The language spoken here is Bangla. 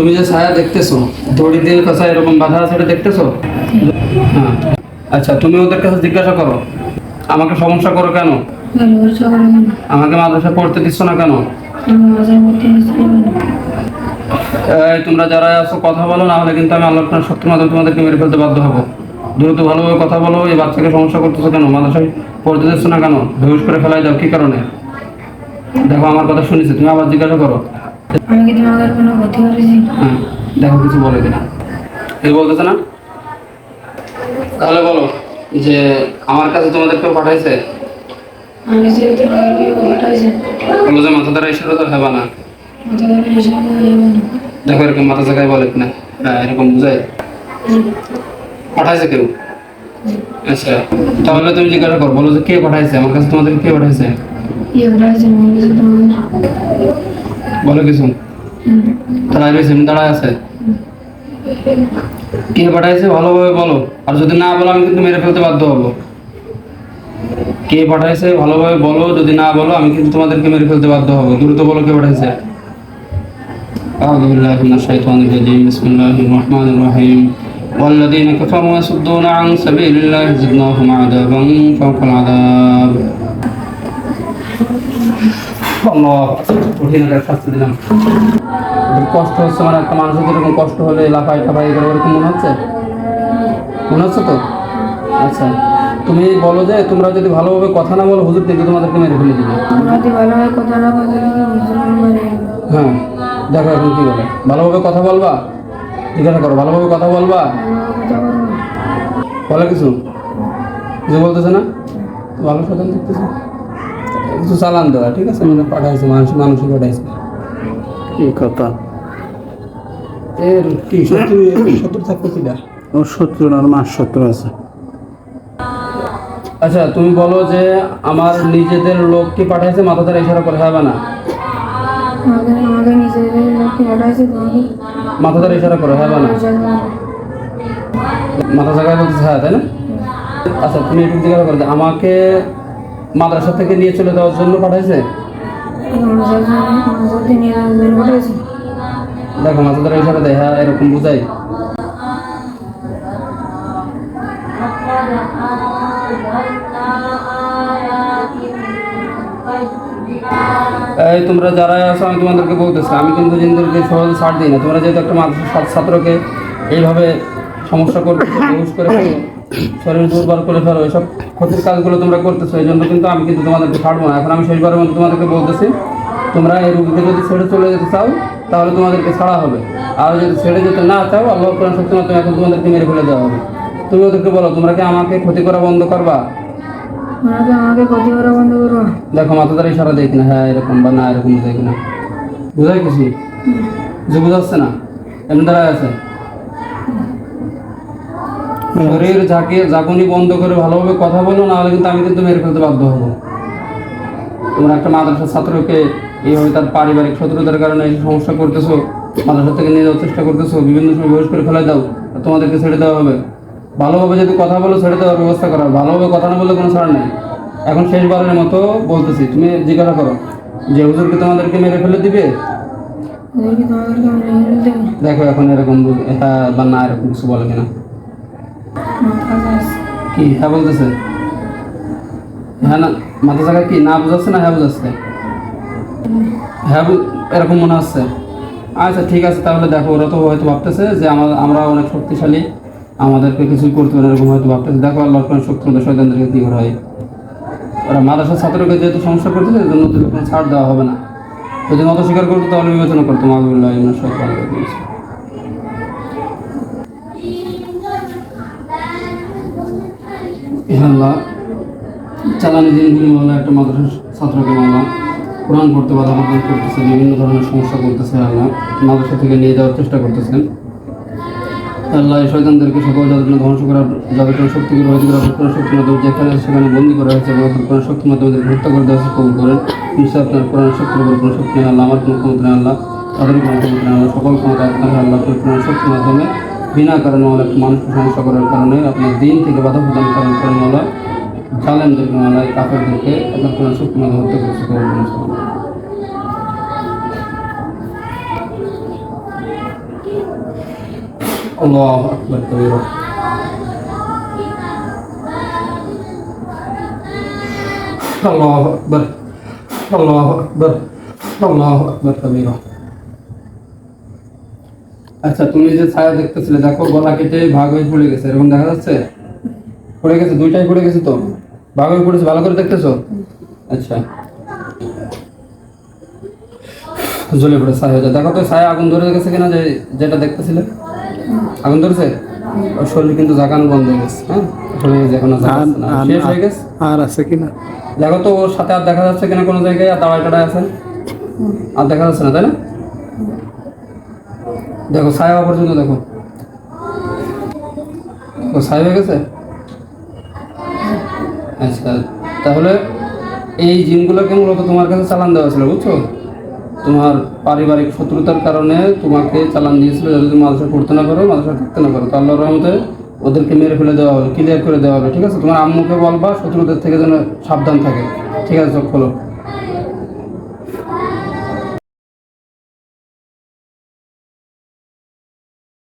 তুমি যে ছায়া দেখতেছো, দড়ি দিয়ে কাছে এরকম বাধা আছে দেখতেছো? হ্যাঁ। আচ্ছা তুমি ওদের কাছে জিজ্ঞাসা করো। আমাকে সমস্যা করো কেন? আমাকে মাদ্রাসা পড়তে দিচ্ছ না কেন? তোমরা যারা আছো, কথা বলো, না হলে কিন্তু আমি আল্লাহ শক্তির মাধ্যমে তোমাদেরকে মেরে ফেলতে বাধ্য হব। দ্রুত ভালোভাবে কথা বলো, এই বাচ্চাকে সমস্যা করতেছো কেন? মাদ্রাসায় পড়তে দিচ্ছ না কেন? বেহুশ করে ফেলাই যাও কি কারণে? দেখো, আমার কথা শুনেছি, তুমি আবার জিজ্ঞাসা করো। আমি কি তোমাদের কোনো ক্ষতি করেছি হ্যাঁ দেখো কিছু বলে কিনা। এই বলতেছে না? তাহলে বলো যে আমার কাছে তোমাদের কেউ পাঠাইছে? আমি যে পাঠাইছে। বলো যে মাথা দ্বারা ইশারা তো হবে না। তোমাদের হিসাবে যাবে না। দেখো এরকম মাথা জায়গায় বলে কিনা। হ্যাঁ এরকম বুঝায়। পাঠাইছে কেউ? আচ্ছা তাহলে তুমি জিজ্ঞাসা করো বলো যে কে পাঠাইছে? আমার কাছে তোমাদের কে পাঠাইছে? ইয়ে পাঠাইছে? বলো কিছু হুম। দাঁড়ায় রয়েছে দাঁড়ায় আছে কে পাঠাইছে ভালোভাবে বলো আর যদি না বলো আমি কিন্তু মেরে ফেলতে বাধ্য হবো কে পাঠাইছে ভালোভাবে বলো যদি না বলো আমি কিন্তু তোমাদেরকে মেরে ফেলতে বাধ্য হবো দ্রুত বলো কে পাঠাইছে أعوذ بالله من الشيطان الرجيم بسم الله الرحمن الرحيم والذين كفروا يصدون عن سبيل الله زدناهم عذابا فوق العذاب আল্লাহ কঠিন একটা শাস্তি দিলাম। কষ্ট হচ্ছে মানে একটা মানুষের যেরকম কষ্ট হলে লাফাই টাফাই করে ওরকম মনে হচ্ছে? মনে হচ্ছে তো? আচ্ছা তুমি বলো যে তোমরা যদি ভালোভাবে কথা না বলো হুজুর কিন্তু তোমাদেরকে মেরে ফেলে দিবে। হ্যাঁ দেখো এখন কি বলে। ভালোভাবে কথা বলবা? জিজ্ঞাসা করো। ভালোভাবে কথা বলবা? বলে। কিছু? কিছু বলতেছে না? ভালো সাধারণ দেখতেছে। কিছু চালান দেওয়া ঠিক আছে? মানে পাঠাইছে মানুষ মানুষই পাঠাইছে কি কথা? এর কি সত্যি সত্তর থাকতে কি দা ওর শত্রু আর মাস শত্রু আছে। আচ্ছা তুমি বলো যে আমার নিজেদের লোককে পাঠাইছে মাথা ধরে ইশারা করে হবে না? মাথা ধরে ইশারা করে হবে না? না। মাথা জায়গায় বলতেছে হ্যাঁ তাই না? আচ্ছা তুমি একটু জিজ্ঞাসা করো আমাকে মাদ্রাসা থেকে নিয়ে চলে যাওয়ার জন্য পাঠাইছে? দেখো মাথা ধরে ইশারা হ্যাঁ এরকম বুঝাই। এই তোমরা যারা আছো আমি তোমাদেরকে বলতেছি আমি কিন্তু জিনদেরকে সহজে ছাড় দিই না। তোমরা যেহেতু একটা মাদ্রাসার ছাত্রকে এইভাবে সমস্যা করতে বেহুশ করে ফেলো শরীর দুর্বল করে ফেলো এসব ক্ষতির কাজগুলো তোমরা করতেছো এই জন্য কিন্তু আমি কিন্তু তোমাদেরকে ছাড়বো না। এখন আমি শেষবারের মধ্যে তোমাদেরকে বলতেছি তোমরা এই রুগীকে যদি ছেড়ে চলে যেতে চাও তাহলে তোমাদেরকে ছাড়া হবে। আর যদি ছেড়ে যেতে না চাও আল্লাহ কোরআন সত্যি তুমি এখন তোমাদেরকে মেরে ফেলে দেওয়া হবে। তুমি ওদেরকে বলো তোমরা কি আমাকে ক্ষতি করা বন্ধ করবা? আমাকে আমাকে ক্ষতি করা বন্ধ করব? দেখো মাথা দ্বারা ইশারা দেয় না হ্যাঁ এরকম বা না এরকম দেয় না বুঝাই কিছু? যে বুঝাচ্ছে না? এমন দাঁড়ায় আছে। শরীর ঝাঁকে ঝাঁকুনি বন্ধ করে ভালোভাবে কথা বলো না হলে কিন্তু আমি কিন্তু মেরে ফেলতে বাধ্য হব। তোমরা একটা মাদ্রাসার ছাত্রকে এইভাবে তার পারিবারিক শত্রুতার কারণে সমস্যা করতেছো মাদ্রাসা থেকে নিয়ে যাওয়ার চেষ্টা করতেছো বিভিন্ন সময় বেহস করে ফেলে দাও তোমাদেরকে ছেড়ে দেওয়া হবে। ভালোভাবে যদি কথা বলো ছেড়ে দেওয়ার ব্যবস্থা করা ভালোভাবে কথা না বললে কোনো ছাড় নেই। এখন শেষবারের মতো বলতেছি তুমি জিজ্ঞাসা করো যে হুজুরকে তোমাদেরকে মেরে ফেলে দিবে? ওদেরকে তোমাদেরকে মেরে ফেলে দেবে? দেখো এখন এরকম হ্যাঁ বা না এরকম কিছু বলে কিনা। কি হ্যাঁ বলতেছে। হ্যাঁ না, মাথা কি, না বুঝাচ্ছে না হ্যাঁ বুঝাচ্ছে? হ্যাঁ এরকম মনে হচ্ছে। আচ্ছা ঠিক আছে, তাহলে দেখো, ওরা তো হয়তো ভাবতেছে যে আমরা অনেক শক্তিশালী, আমাদেরকে করতে পারে এরকম হয়তো ভাবতেছে। দেখো আল্লাহ কোন শক্তি মতো কি করা হয়? ওরা মাদ্রাসার ছাত্রকে যেহেতু সমস্যা করতেছে এর কোনো ছাড় দেওয়া হবে না। যদি মত স্বীকার করতো, তাহলে বিবেচনা করতো মাহবুল্লাহ শয়তান আল্লাহ চালানি দিনগুলি মামলা একটা মাদ্রাসার ছাত্রকে মামলা কোরআন পড়তে বাধা প্রদান করতেছে বিভিন্ন ধরনের সমস্যা করতেছে আল্লাহ, মাদ্রাসা থেকে নিয়ে যাওয়ার চেষ্টা করতেছেন। আল্লাহ শয়তানদেরকে সকল যাদের ধ্বংস করার যাদের কোনো শক্তিকে রয়েছে করার কোনো শক্তির মাধ্যমে যেখানে সেখানে বন্দি করা হয়েছে এবং কোনো শক্তির মাধ্যমে হত্যা করে দেওয়া কবুল করেন। নিশ্চয় আপনার কোরআন শক্তির উপর কোনো শক্তি নেই, আল্লাহ আমার কোনো ক্ষমতা নেই, আল্লাহ তাদের কোনো ক্ষমতা আল্লাহ সকল ক্ষমতা আপনার আল্লাহ কোরআন শক্তির মাধ্যমে বিনা কারণে মামলা একটা মানুষকে সমস্যা করার কারণে আপনার দিন থেকে বাধা প্রদান করার কারণে মামলা জালেমদেরকে মামলায় কাপড়দেরকে আপনার কোরআন শক্তির মাধ্যমে হত্যা করছে কবুল করেন الله أكبر كبيرا الله أكبر الله أكبر الله أكبر كبيرا আচ্ছা তুমি যে ছায়া দেখতেছিলে দেখো গলা কেটে ভাগ হয়ে পড়ে গেছে এরকম দেখা যাচ্ছে? পড়ে গেছে দুইটাই পড়ে গেছে তো? ভাগ হয়ে পড়েছে ভালো করে দেখতেছো? আচ্ছা। জ্বলে পড়ে ছায়া হয়ে দেখো তো ছায়া আগুন ধরে গেছে কিনা যে যেটা দেখতেছিলে? আগুন ধরেছে? ওর শরীর কিন্তু জাগানো বন্ধ হয়ে গেছে হ্যাঁ। শেষ হয়ে গেছে? আর আছে কিনা? দেখো তো ওর সাথে আর দেখা যাচ্ছে কিনা কোনো জায়গায় আর দাওয়াই টাড়াই আছে? আর দেখা যাচ্ছে না তাই না? দেখো হওয়া পর্যন্ত দেখো। ছায়া হয়ে গেছে? আচ্ছা তাহলে এই জিনগুলোকে মূলত তোমার কাছে চালান দেওয়া ছিল, বুঝছ? তোমার পারিবারিক শত্রুতার কারণে তোমাকে চালান দিয়েছিল যাতে তুমি মাদ্রাসা পড়তে না পারো মাদ্রাসা থাকতে না পারো। তো আল্লাহর রহমতে ওদেরকে মেরে ফেলে দেওয়া হবে ক্লিয়ার করে দেওয়া হবে, ঠিক আছে? তোমার আম্মুকে বলবা, শত্রুদের থেকে যেন সাবধান থাকে। ঠিক আছে, চোখ খোলো।